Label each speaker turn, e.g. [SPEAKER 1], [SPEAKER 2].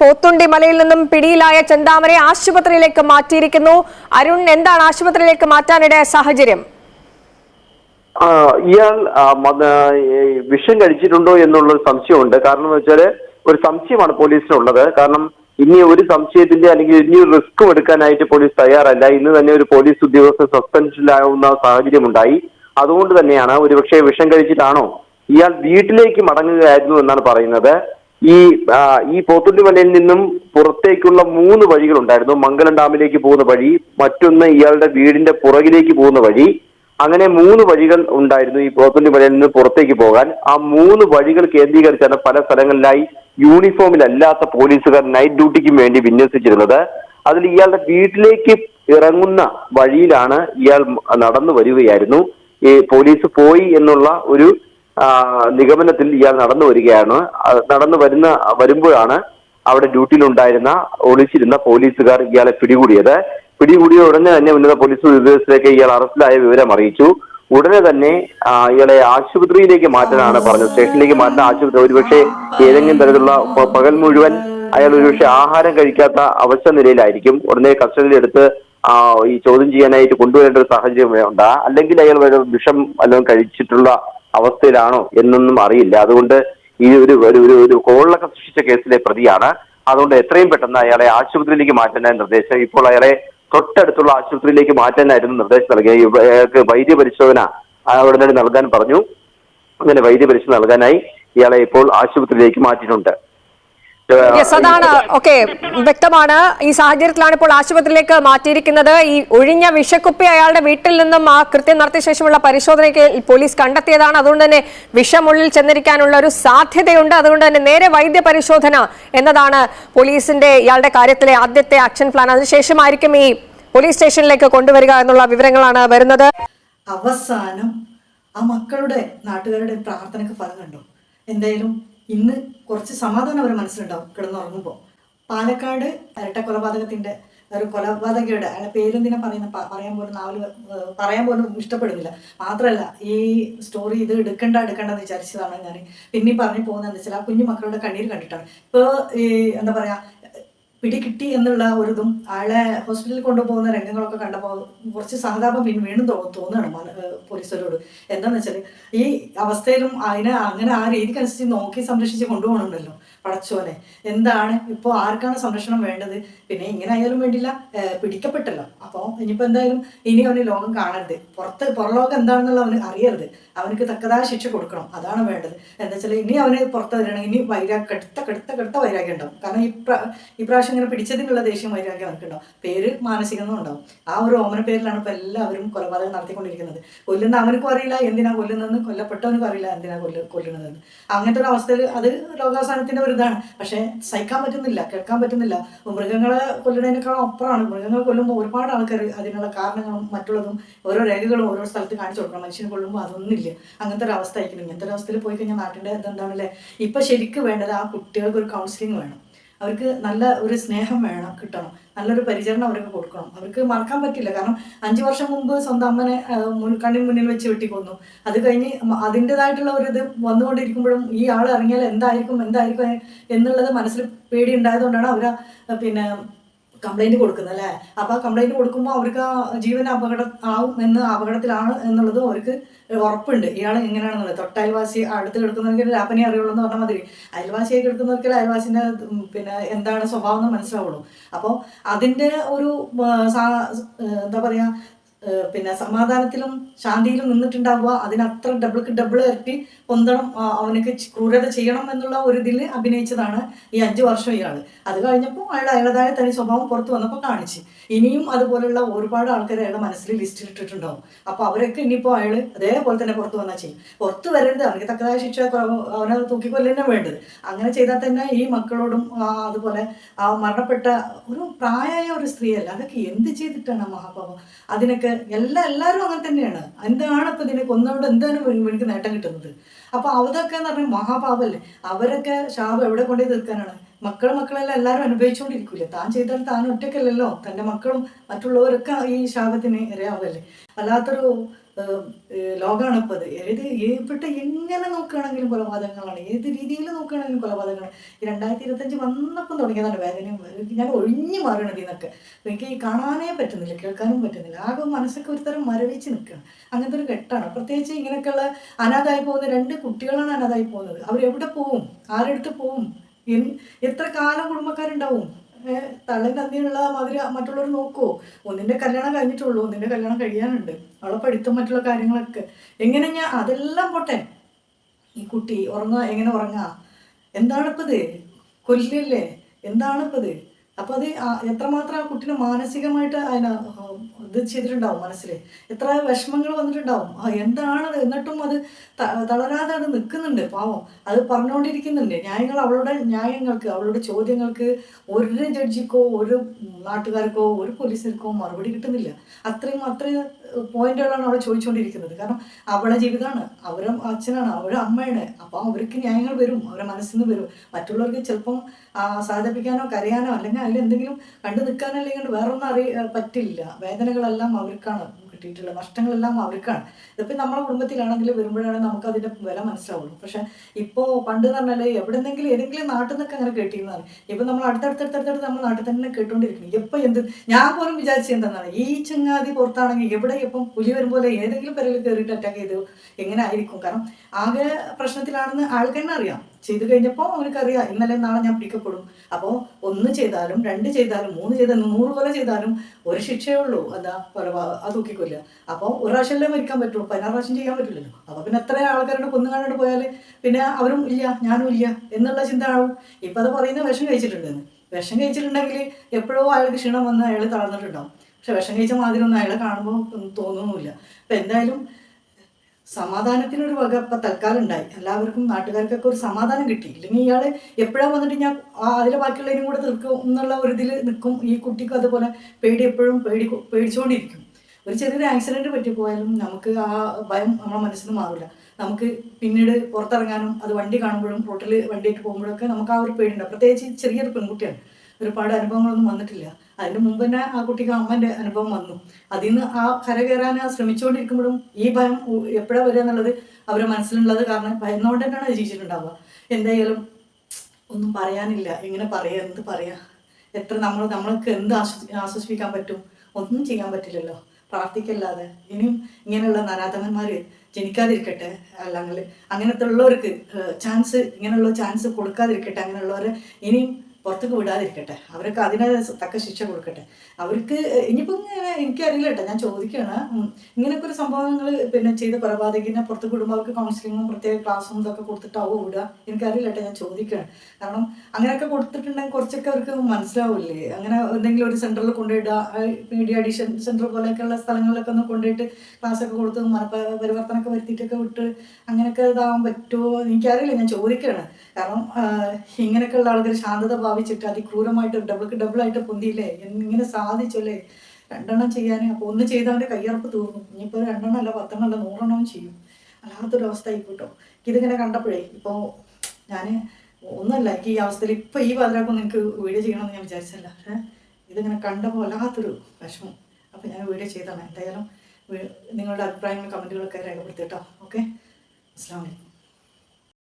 [SPEAKER 1] പോത്തുണ്ടി മലയിൽ നിന്നും പിടിയിലായ ചെന്താമരെ ആശുപത്രിയിലേക്ക് മാറ്റിയിരിക്കുന്നു. അരുൺ എന്താണ് ആശുപത്രിയിലേക്ക് മാറ്റാനിടയ സാഹചര്യം?
[SPEAKER 2] ഇയാൾ വിഷം കഴിച്ചിട്ടുണ്ടോ എന്നുള്ള സംശയമുണ്ട്. കാരണം വെച്ചാൽ ഒരു സംശയമാണ് പോലീസിനുള്ളത്. കാരണം ഇനി ഒരു സംശയത്തിന്റെ അല്ലെങ്കിൽ ഇനി ഒരു റിസ്ക്കും എടുക്കാനായിട്ട് പോലീസ് തയ്യാറല്ല. ഇന്ന് തന്നെ ഒരു പോലീസ് ഉദ്യോഗസ്ഥ സസ്പെൻഷനിലാവുന്ന സാഹചര്യം ഉണ്ടായി അതുകൊണ്ട് തന്നെയാണ് ഒരുപക്ഷെ വിഷം കഴിച്ചിട്ടാണോ ഇയാൾ വീട്ടിലേക്ക് മടങ്ങുകയായിരുന്നു എന്നാണ് പറയുന്നത്. ഈ ഈ പോത്തുണ്ടി മലയിൽ നിന്നും പുറത്തേക്കുള്ള മൂന്ന് വഴികളുണ്ടായിരുന്നു. മംഗലം ഡാമിലേക്ക് പോകുന്ന വഴി മറ്റൊന്ന് ഇയാളുടെ വീടിന്റെ പുറകിലേക്ക് പോകുന്ന വഴി. അങ്ങനെ മൂന്ന് വഴികൾ ഉണ്ടായിരുന്നു ഈ പോത്തുണ്ടി മലയിൽ നിന്ന് പുറത്തേക്ക് പോകാൻ. ആ മൂന്ന് വഴികൾ കേന്ദ്രീകരിച്ചാണ് പല സ്ഥലങ്ങളിലായി യൂണിഫോമിലല്ലാത്ത പോലീസുകാർ നൈറ്റ് ഡ്യൂട്ടിക്കും വേണ്ടി വിന്യസിച്ചിരുന്നത്. അതിൽ ഇയാളുടെ വീട്ടിലേക്ക് ഇറങ്ങുന്ന വഴിയിലാണ് ഇയാൾ നടന്നു വരികയായിരുന്നു. ഈ പോലീസ് പോയി എന്നുള്ള ഒരു നിഗമനത്തിൽ ഇയാൾ നടന്നു വരികയാണ്. നടന്നു വരുന്ന വരുമ്പോഴാണ് അവിടെ ഡ്യൂട്ടിയിലുണ്ടായിരുന്ന ഒളിച്ചിരുന്ന പോലീസുകാർ ഇയാളെ പിടികൂടിയത്. പിടികൂടിയ ഉടനെ തന്നെ ഉന്നത പോലീസ് ഉദ്യോഗസ്ഥരേക്ക് ഇയാൾ അറസ്റ്റിലായ വിവരം അറിയിച്ചു. ഉടനെ തന്നെ ഇയാളെ ആശുപത്രിയിലേക്ക് മാറ്റാനാണ് പറഞ്ഞത്. സ്റ്റേഷനിലേക്ക് മാറ്റുന്ന ആശുപത്രി. ഒരുപക്ഷെ ഏതെങ്കിലും തരത്തിലുള്ള പകൽ മുഴുവൻ അയാൾ ഒരുപക്ഷെ ആഹാരം കഴിക്കാത്ത അവസ്ഥ നിലയിലായിരിക്കും. ഉടനെ കസ്റ്റഡിയിലെടുത്ത് ഈ ചോദ്യം ചെയ്യാനായിട്ട് കൊണ്ടുവരേണ്ട ഒരു സാഹചര്യം ഉണ്ടാ. അല്ലെങ്കിൽ അയാൾ വിഷം വല്ലതും കഴിച്ചിട്ടുള്ള അവസ്ഥയിലാണോ എന്നൊന്നും അറിയില്ല. അതുകൊണ്ട് ഈ ഒരു ഒരു ഒരു കോളിലൊക്കെ സൃഷ്ടിച്ച കേസിലെ പ്രതിയാണ്. അതുകൊണ്ട് എത്രയും പെട്ടെന്ന് അയാളെ ആശുപത്രിയിലേക്ക് മാറ്റാനായി നിർദ്ദേശം ഇപ്പോൾ അയാളെ തൊട്ടടുത്തുള്ള ആശുപത്രിയിലേക്ക് മാറ്റാനായിരുന്നു നിർദ്ദേശം നൽകിയത് അയാൾക്ക് വൈദ്യപരിശോധന ഉടനടി നൽകാൻ പറഞ്ഞു. അങ്ങനെ വൈദ്യപരിശോധന നൽകാനായി ഇയാളെ ഇപ്പോൾ ആശുപത്രിയിലേക്ക് മാറ്റിയിട്ടുണ്ട്.
[SPEAKER 1] യെസ് അതാണ്. ഓക്കെ വ്യക്തമാണ്. ഈ സാഹചര്യത്തിലാണ് ഇപ്പോൾ ആശുപത്രിയിലേക്ക് മാറ്റിയിരിക്കുന്നത്. ഈ ഒഴിഞ്ഞ വിഷക്കുപ്പി അയാളുടെ വീട്ടിൽ നിന്നും ആ കൃത്യം നടത്തിയ ശേഷമുള്ള പരിശോധനയ്ക്ക് പോലീസ് കണ്ടെത്തിയതാണ്. അതുകൊണ്ട് തന്നെ വിഷമുള്ളിൽ ചെന്നിരിക്കാനുള്ള ഒരു സാധ്യതയുണ്ട്. അതുകൊണ്ട് തന്നെ നേരെ വൈദ്യ പരിശോധന എന്നതാണ് പോലീസിന്റെ ഇയാളുടെ കാര്യത്തിലെ ആദ്യത്തെ ആക്ഷൻ പ്ലാൻ അതിനുശേഷമായിരിക്കും ഈ പോലീസ് സ്റ്റേഷനിലേക്ക് കൊണ്ടുവരിക എന്നുള്ള വിവരങ്ങളാണ് വരുന്നത്.
[SPEAKER 3] അവസാനം ആ മക്കളുടെ നാട്ടുകാരുടെ പ്രാർത്ഥനയ്ക്ക് ഫലം കണ്ടു. എന്തായാലും ഇന്ന് കുറച്ച് സമാധാനം അവരുടെ മനസ്സിലുണ്ടാവും കിടന്നുറങ്ങുമ്പോൾ പാലക്കാട് ഇരട്ട കൊലപാതകത്തിന്റെ ഒരു കൊലപാതകയുടെ അയാളെ പേരെന്തിനാ പറയുന്ന പറയാൻ പോലും നാവൽ പറയാൻ പോലും ഇഷ്ടപ്പെടുന്നില്ല. മാത്രമല്ല ഈ സ്റ്റോറി ഇത് എടുക്കണ്ട എടുക്കണ്ടെന്ന് വിചാരിച്ചതാണ് ഞാൻ പിന്നെ പറഞ്ഞു പോകുന്നതെന്ന് വെച്ചാൽ ആ കുഞ്ഞു മക്കളുടെ കണ്ണീര് കണ്ടിട്ടാണ്. ഇപ്പോൾ ഈ എന്താ പറയാ പിടി കിട്ടി എന്നുള്ള ഒരു ഇതും ആളെ ഹോസ്പിറ്റലിൽ കൊണ്ടുപോകുന്ന രംഗങ്ങളൊക്കെ കണ്ടപ്പോൾ കുറച്ച് സഹതാപം പിന്നെ വീണ്ടും തോന്നുകയാണ് പോലീസുകാരോട്. എന്താന്ന് വെച്ചാൽ ഈ അവസ്ഥയിലും അതിനെ അങ്ങനെ ആ രീതിക്കനുസരിച്ച് നോക്കി സംരക്ഷിച്ച് കൊണ്ടുപോകണമല്ലോ പടച്ചോനെ. എന്താണ് ഇപ്പോൾ ആർക്കാണ് സംരക്ഷണം വേണ്ടത്? പിന്നെ ഇങ്ങനെ ആയാലും വേണ്ടില്ല പിടിക്കപ്പെട്ടല്ലോ. അപ്പോൾ ഇനിയിപ്പോൾ എന്തായാലും ഇനി അവന് ലോകം കാണരുത്. പുറത്ത് പുറലോകം എന്താണെന്നുള്ള അവന് അറിയരുത്. അവനക്ക് തക്കതായ ശിക്ഷ കൊടുക്കണം. അതാണ് വേണ്ടത്. എന്താ വെച്ചാൽ ഇനി അവന് പുറത്ത് വരികയാണെങ്കിൽ ഇനി വൈരാഗ്യം കടുത്ത കടുത്ത കടുത്ത വൈരാഗ്യം ഉണ്ടാവും. കാരണം ഈ പ്രാ- ഈ പ്രാവശ്യം ഇങ്ങനെ പിടിച്ചതിനുള്ള ദേഷ്യം വൈരാഗ്യം അവർക്ക് ഉണ്ടാവും. പേര് മാനസികം ഉണ്ടാവും. ആ ഒരു ഓമന പേരിലാണ് ഇപ്പോൾ എല്ലാവരും കൊലപാതകം നടത്തിക്കൊണ്ടിരിക്കുന്നത്. കൊല്ലുന്ന അവനക്കും അറിയില്ല. എന്തിനാ കൊല്ലുന്നതെന്ന് കൊല്ലപ്പെട്ടവനും അറിയില്ല എന്തിനാ കൊല്ല കൊല്ലുന്നതെന്ന്. അങ്ങനത്തെ ഒരു അവസ്ഥയിൽ അത് രോഗാവസാനത്തിന്റെ ഒരു ഇതാണ്. പക്ഷേ സഹിക്കാൻ പറ്റുന്നില്ല കേൾക്കാൻ പറ്റുന്നില്ല. മൃഗങ്ങളെ കൊല്ലുന്നതിനേക്കാളും അപ്പുറമാണ്. മൃഗങ്ങളെ കൊല്ലുമ്പോൾ ഒരുപാട് ആൾക്കാർ അതിനുള്ള കാരണങ്ങളും മറ്റുള്ളതും ഓരോ രേഖകളും ഓരോ സ്ഥലത്ത് കാണിച്ചു കൊടുക്കണം. മനുഷ്യനെ കൊല്ലുമ്പോൾ അതൊന്നുമില്ല അങ്ങനത്തെ ഒരു അവസ്ഥ ആയിരിക്കും ഇങ്ങനത്തെ ഒരു അവസ്ഥയിൽ പോയി കഴിഞ്ഞാൽ നാട്ടിന്റെ ഇതെന്താണല്ലേ? ഇപ്പം ശരിക്കും വേണ്ടത് ആ കുട്ടികൾക്ക് ഒരു കൗൺസിലിംഗ് വേണം. അവർക്ക് നല്ല ഒരു സ്നേഹം വേണം കിട്ടണം. നല്ലൊരു പരിചരണം അവർക്ക് കൊടുക്കണം. അവർക്ക് മറക്കാൻ പറ്റില്ല. കാരണം അഞ്ച് വർഷം മുമ്പ് സ്വന്തം അമ്മനെ മുൻകണ്ണിന് മുൻ- കണ്ണിന് മുന്നിൽ വെച്ച് വെട്ടിക്കൊന്നു. അത് കഴിഞ്ഞ് അതിന്റെതായിട്ടുള്ള ഒരു ഇത് വന്നുകൊണ്ടിരിക്കുമ്പോഴും ഈ ആൾ ഇറങ്ങിയാൽ എന്തായിരിക്കും എന്തായിരിക്കും എന്നുള്ളത് മനസ്സിൽ പേടി ഉണ്ടായതുകൊണ്ടാണ് അവർ പിന്നെ കംപ്ലൈന്റ് കൊടുക്കുന്നത് അല്ലേ? അപ്പം ആ കംപ്ലൈന്റ് കൊടുക്കുമ്പോൾ അവർക്ക് ആ ജീവൻ അപകടം ആവും എന്ന് അപകടത്തിലാണ് എന്നുള്ളത് അവർക്ക് ഉറപ്പുണ്ട്. ഇയാൾ എങ്ങനെയാണെന്നുള്ളത്? തൊട്ടയൽവാസി അടുത്ത് കിടക്കുന്നവർക്ക് ലാപ്പനെ അറിയുള്ളൂ എന്ന് പറഞ്ഞാൽ മതി അയൽവാസിയായി കിടക്കുന്നവർക്ക് അയൽവാസിന്റെ പിന്നെ എന്താണ് സ്വഭാവം എന്ന് മനസ്സിലാവുള്ളൂ. അപ്പോൾ അതിന്റെ ഒരു എന്താ പറയാ ഏഹ് പിന്നെ സമാധാനത്തിലും ശാന്തിയിലും നിന്നിട്ടുണ്ടാവുക. അതിനത്ര ഡബിൾക്ക് ഡബിൾ ഇരട്ടി പൊന്തണം അവനക്ക് ക്രൂരത ചെയ്യണം എന്നുള്ള ഒരു ഇതിൽ അഭിനയിച്ചതാണ് ഈ അഞ്ചു വർഷം ഇയാൾ അത് കഴിഞ്ഞപ്പോൾ അയാൾ അയാളുടേതായ തനി സ്വഭാവം പുറത്തു വന്നപ്പോൾ കാണിച്ച്. ഇനിയും അതുപോലെയുള്ള ഒരുപാട് ആൾക്കാർ അയാളുടെ മനസ്സിൽ ലിസ്റ്റിൽ ഇട്ടിട്ടുണ്ടാവും. അപ്പോൾ അവരൊക്കെ ഇനിയിപ്പോൾ അയാൾ അതേപോലെ തന്നെ പുറത്തു വന്നാൽ ചെയ്യും. പുറത്ത് വരരുത്. അവർക്ക് തക്കതായ ശിക്ഷ അവനെ തൂക്കിക്കൊല്ലുക തന്നെ വേണ്ടത്. അങ്ങനെ ചെയ്താൽ തന്നെ ഈ മക്കളോടും അതുപോലെ ആ മരണപ്പെട്ട ഒരു പ്രായമായ ഒരു സ്ത്രീയല്ല. അതൊക്കെ എന്ത് ചെയ്തിട്ടാണ് മഹാഭാവം അതിനൊക്കെ എല്ലാ എല്ലാവരും അങ്ങനെ തന്നെയാണ്. എന്താണ് ഇപ്പൊ ഇതിനെ കൊന്നോണ്ട് എന്താണ് എനിക്ക് നേട്ടം കിട്ടുന്നത്? അപ്പോൾ അതൊക്കെ എന്ന് പറഞ്ഞാൽ മഹാഭാവല്ലേ അവരൊക്കെ ശാപം എവിടെ കൊണ്ടുപോയി തീർക്കാനാണ്? മക്കളും മക്കളെല്ലാം എല്ലാവരും അനുഭവിച്ചുകൊണ്ടിരിക്കൂലേ താൻ ചെയ്താൽ താൻ ഒറ്റയ്ക്കല്ലല്ലോ. തന്റെ മക്കളും മറ്റുള്ളവരൊക്കെ ഈ ശാപത്തിന് ഇരയാവല്ലേ? വല്ലാത്തൊരു ലോകമാണ് ഇപ്പോൾ അത്. ഏത് എവിടെ എങ്ങനെ നോക്കുകയാണെങ്കിലും കൊലപാതകങ്ങളാണ് ഏത് രീതിയിൽ നോക്കുകയാണെങ്കിലും കൊലപാതകങ്ങളാണ് ഈ രണ്ടായിരത്തി ഇരുപത്തഞ്ച് വന്നപ്പം തുടങ്ങിയതാണ് വേദനയും ഞാൻ ഒഴിഞ്ഞു മാറണത് ഇതൊക്കെ എനിക്ക് ഈ കാണാനേ പറ്റുന്നില്ല കേൾക്കാനും പറ്റുന്നില്ല. ആകെ മനസ്സൊക്കെ ഒരു തരം മരവിച്ച് നിൽക്കുകയാണ്. അങ്ങനത്തെ ഒരു ഘട്ടമാണ്. പ്രത്യേകിച്ച് ഇങ്ങനെയൊക്കെയുള്ള അനാഥായി പോകുന്ന രണ്ട് കുട്ടികളാണ് അനാഥായി പോകുന്നത്. അവരെവിടെ പോവും? ആരെടുത്ത് പോവും? എത്ര കാലം കുടുംബക്കാരുണ്ടാവും? തള്ളൻ തള്ളി നന്ദിയുള്ള മാതിരി മറ്റുള്ളവർ നോക്കുമോ ഒന്നിന്റെ കല്യാണം കഴിഞ്ഞിട്ടുള്ളൂ ഒന്നിന്റെ കല്യാണം കഴിയാനുണ്ട്. അവളെ പഠിത്തം മറ്റുള്ള കാര്യങ്ങളൊക്കെ. എങ്ങനെ ഞാൻ അതെല്ലാം പോട്ടെ? ഈ കുട്ടി ഉറങ്ങുക എങ്ങനെ ഉറങ്ങുക എന്താണിപ്പത്? കൊല്ലല്ലേ? എന്താണിപ്പത്? അപ്പൊ അത് എത്രമാത്രം ആ കുട്ടീനെ മാനസികമായിട്ട് അതിനെ ഇത് ചെയ്തിട്ടുണ്ടാവും മനസ്സിൽ എത്ര വിഷമങ്ങൾ വന്നിട്ടുണ്ടാവും? എന്താണത്? എന്നിട്ടും അത് തളരാതെ അത് നിൽക്കുന്നുണ്ട് പാവം. അത് പറഞ്ഞുകൊണ്ടിരിക്കുന്നുണ്ട് ന്യായങ്ങൾ അവളുടെ ന്യായങ്ങൾക്ക് അവളുടെ ചോദ്യങ്ങൾക്ക് ഒരു ജഡ്ജിക്കോ ഒരു നാട്ടുകാർക്കോ ഒരു പോലീസുകാർക്കോ മറുപടി കിട്ടുന്നില്ല. അത്രയും അത്രയും പോയിന്റുകളാണ് അവൾ ചോദിച്ചുകൊണ്ടിരിക്കുന്നത് കാരണം അവളെ ജീവിതമാണ് അവരും അച്ഛനാണ്. അവരുടെ അമ്മയാണ്. അപ്പോൾ അവർക്ക് ന്യായങ്ങൾ വരും. അവരുടെ മനസ്സിൽ നിന്ന് വരും. മറ്റുള്ളവർക്ക് ചിലപ്പം സാധിപ്പിക്കാനോ കരയാനോ അല്ലെങ്കിൽ അതിൽ എന്തെങ്കിലും കണ്ടു നിൽക്കാനല്ലെങ്കിൽ വേറെ വേറൊന്നും അറിയ പറ്റില്ല. വേദനകളെല്ലാം അവർക്കാണ് കിട്ടിയിട്ടുള്ളത് നഷ്ടങ്ങളെല്ലാം അവർക്കാണ്. ഇതിപ്പോൾ നമ്മുടെ കുടുംബത്തിലാണെങ്കിൽ വരുമ്പോഴാണ് നമുക്ക് അതിന്റെ വില മനസ്സിലാവുള്ളൂ. പക്ഷേ ഇപ്പോൾ പണ്ട് എന്ന് പറഞ്ഞാൽ എവിടെന്നെങ്കിലും ഏതെങ്കിലും നാട്ടിൽ നിന്നൊക്കെ അങ്ങനെ കേട്ടിരുന്നതാണ്. ഇപ്പം നമ്മൾ അടുത്തടുത്തടുത്തടുത്ത് നമ്മൾ നാട്ടിൽ തന്നെ കേട്ടുകൊണ്ടിരിക്കുന്നു എപ്പോൾ എന്ത് ഞാൻ പോലും വിചാരിച്ചത് എന്താണ് ഈ ചങ്ങാതി പുറത്താണെങ്കിൽ എവിടെ ഇപ്പം പുലി വരുമ്പോലെ ഏതെങ്കിലും പേരിൽ കയറിയിട്ട് അറ്റാക്ക് ചെയ്തു എങ്ങനെ ആയിരിക്കും? കാരണം ആകെ പ്രശ്നത്തിലാണെന്ന് ആൾക്കെന്നെ അറിയാം. ചെയ്തു കഴിഞ്ഞപ്പോൾ അവനക്കറിയാം ഇന്നലെ നാളെ ഞാൻ പിടിക്കപ്പെടും. അപ്പോൾ ഒന്ന് ചെയ്താലും രണ്ട് ചെയ്താലും മൂന്ന് ചെയ്താലും നൂറ് കൊല ചെയ്താലും ഒരു ശിക്ഷയേ ഉള്ളൂ. എന്താ കൊല അത് തൂക്കിക്കൊല്ല അപ്പോൾ ഒരു പ്രാവശ്യമല്ലേ മരിക്കാൻ പറ്റുള്ളൂ? പതിനാറ് പ്രാവശ്യം ചെയ്യാൻ പറ്റില്ലല്ലോ. അപ്പോൾ പിന്നെ എത്ര ആൾക്കാരുടെ കൊന്നു കാണാണ്ട് പോയാൽ പിന്നെ അവരും ഇല്ല ഞാനും ഇല്ല എന്നുള്ള ചിന്ത ആവും. ഇപ്പം അത് പറയുന്ന വിഷം കഴിച്ചിട്ടുണ്ടെന്ന്. വിഷം കഴിച്ചിട്ടുണ്ടെങ്കിൽ എപ്പോഴോ അയാൾക്ക് ക്ഷീണം വന്ന് അയാൾ തളർന്നിട്ടുണ്ടാവും. പക്ഷെ വിഷം കഴിച്ച മാതിരി ഒന്നും അയാളെ കാണുമ്പോൾ തോന്നുന്നുമില്ല. അപ്പം എന്തായാലും സമാധാനത്തിനൊരു വക ഇപ്പം തൽക്കാലം ഉണ്ടായി എല്ലാവർക്കും നാട്ടുകാർക്കൊക്കെ ഒരു സമാധാനം കിട്ടി. ഇല്ലെങ്കിൽ ഇയാൾ എപ്പോഴാണ് വന്നിട്ട് ഞാൻ അതിലെ ബാക്കിയുള്ളതിനും കൂടെ തീർക്കും എന്നുള്ള ഒരു ഇതിൽ നിൽക്കും. ഈ കുട്ടിക്കും അതുപോലെ പേടി എപ്പോഴും പേടി പേടിച്ചുകൊണ്ടിരിക്കും. ഒരു ചെറിയൊരു ആക്സിഡന്റ് പറ്റിപ്പോയാലും നമുക്ക് ആ ഭയം നമ്മുടെ മനസ്സിൽ നിന്ന് മാറില്ല നമുക്ക് പിന്നീട് പുറത്തിറങ്ങാനും അത് വണ്ടി കാണുമ്പോഴും റോട്ടിൽ വണ്ടിയായിട്ട് പോകുമ്പോഴൊക്കെ നമുക്ക് ആ ഒരു പേടിയുണ്ടാവും പ്രത്യേകിച്ച് ചെറിയൊരു പെൺകുട്ടിയാണ്. ഒരുപാട് അനുഭവങ്ങളൊന്നും വന്നിട്ടില്ല. അതിന് മുമ്പ് തന്നെ ആ കുട്ടിക്ക് അമ്മന്റെ അനുഭവം വന്നു. അതിൽ നിന്ന് ആ കര കയറാൻ ശ്രമിച്ചുകൊണ്ടിരിക്കുമ്പോഴും ഈ ഭയം എപ്പോഴാണ് വരിക എന്നുള്ളത് അവരുടെ മനസ്സിലുള്ളത് കാരണം ഭയന്നുകൊണ്ട് തന്നെയാണ് ജീവിച്ചിട്ടുണ്ടാവുക. എന്തായാലും ഒന്നും പറയാനില്ല. എങ്ങനെ പറയാ? എന്ത് പറയാ? എത്ര നമ്മൾ നമ്മൾക്ക് എന്ത് ആശ്വസി ആശ്വസിപ്പിക്കാൻ പറ്റും? ഒന്നും ചെയ്യാൻ പറ്റില്ലല്ലോ. പ്രാർത്ഥിക്കല്ലാതെ. ഇനിയും ഇങ്ങനെയുള്ള നരാധകന്മാർ ജനിക്കാതിരിക്കട്ടെ. അല്ലെങ്കിൽ അങ്ങനത്തെ ഉള്ളവർക്ക് ചാൻസ് ഇങ്ങനെയുള്ള ചാൻസ് കൊടുക്കാതിരിക്കട്ടെ. അങ്ങനെയുള്ളവർ ഇനിയും പുറത്തേക്ക് വിടാതിരിക്കട്ടെ. അവർക്ക് അതിന് തക്ക ശിക്ഷ കൊടുക്കട്ടെ. അവർക്ക് ഇനിയിപ്പോൾ ഇങ്ങനെ എനിക്കറിയില്ല കേട്ടോ. ഞാൻ ചോദിക്കുകയാണ് ഇങ്ങനെയൊക്കെ ഒരു സംഭവങ്ങൾ പിന്നെ ചെയ്ത് കൊലപാതകിനെ പുറത്തേക്ക് വിടുമ്പോൾ അവർക്ക് കൗൺസിലിങ്ങും പ്രത്യേക ക്ലാസ്സും ഇതൊക്കെ കൊടുത്തിട്ടാവോ വിടുക? എനിക്കറിയില്ല കേട്ടോ. ഞാൻ ചോദിക്കുകയാണ് കാരണം അങ്ങനെയൊക്കെ കൊടുത്തിട്ടുണ്ടെങ്കിൽ കുറച്ചൊക്കെ അവർക്ക് മനസ്സിലാവില്ലേ? അങ്ങനെ എന്തെങ്കിലും ഒരു സെന്ററിൽ കൊണ്ടുപോയിടുക. മീഡിയ അഡീഷൻ സെന്റർ പോലെയൊക്കെയുള്ള സ്ഥലങ്ങളിലൊക്കെ ഒന്ന് കൊണ്ടുപോയിട്ട് ക്ലാസ്സൊക്കെ കൊടുത്ത് പരിവർത്തനമൊക്കെ വരുത്തിയിട്ടൊക്കെ വിട്ട് അങ്ങനെയൊക്കെ ഇതാവാൻ പറ്റുമോ എനിക്കറിയില്ല. ഞാൻ ചോദിക്കുകയാണ് കാരണം ഇങ്ങനെയൊക്കെയുള്ള ആൾക്കാർ ശാന്തത ഭാവിച്ചിട്ട് അതിക്രൂരമായിട്ട് ഡബിൾക്ക് ഡബിളായിട്ട് പൊന്തിയില്ലേ? ഇങ്ങനെ സാധിച്ചല്ലേ? രണ്ടെണ്ണം ചെയ്യാൻ അപ്പോൾ ഒന്ന് ചെയ്തവന്റെ കയ്യറപ്പ് തീർന്നു. ഇനിയിപ്പോൾ രണ്ടെണ്ണം അല്ല പത്തെണ്ണം അല്ല നൂറെണ്ണം ചെയ്യും. അല്ലാത്തൊരു അവസ്ഥ ആയിക്കോട്ടോ ഇതിങ്ങനെ കണ്ടപ്പോഴേ ഇപ്പോൾ ഞാൻ ഒന്നല്ല എനിക്ക് ഈ അവസ്ഥയിൽ ഇപ്പോൾ ഈ പാതിരാക്കും നിങ്ങൾക്ക് വീഡിയോ ചെയ്യണമെന്ന് ഞാൻ വിചാരിച്ചല്ല പക്ഷേ ഇതിങ്ങനെ കണ്ടപ്പോൾ വല്ലാത്തൊരു വിഷമം. അപ്പോൾ ഞാൻ വീഡിയോ ചെയ്തതാണ്. എന്തായാലും നിങ്ങളുടെ അഭിപ്രായങ്ങൾ കമന്റുകളൊക്കെ രേഖപ്പെടുത്തിട്ടോ. ഓക്കെ? അസ്സാം വലൈക്കും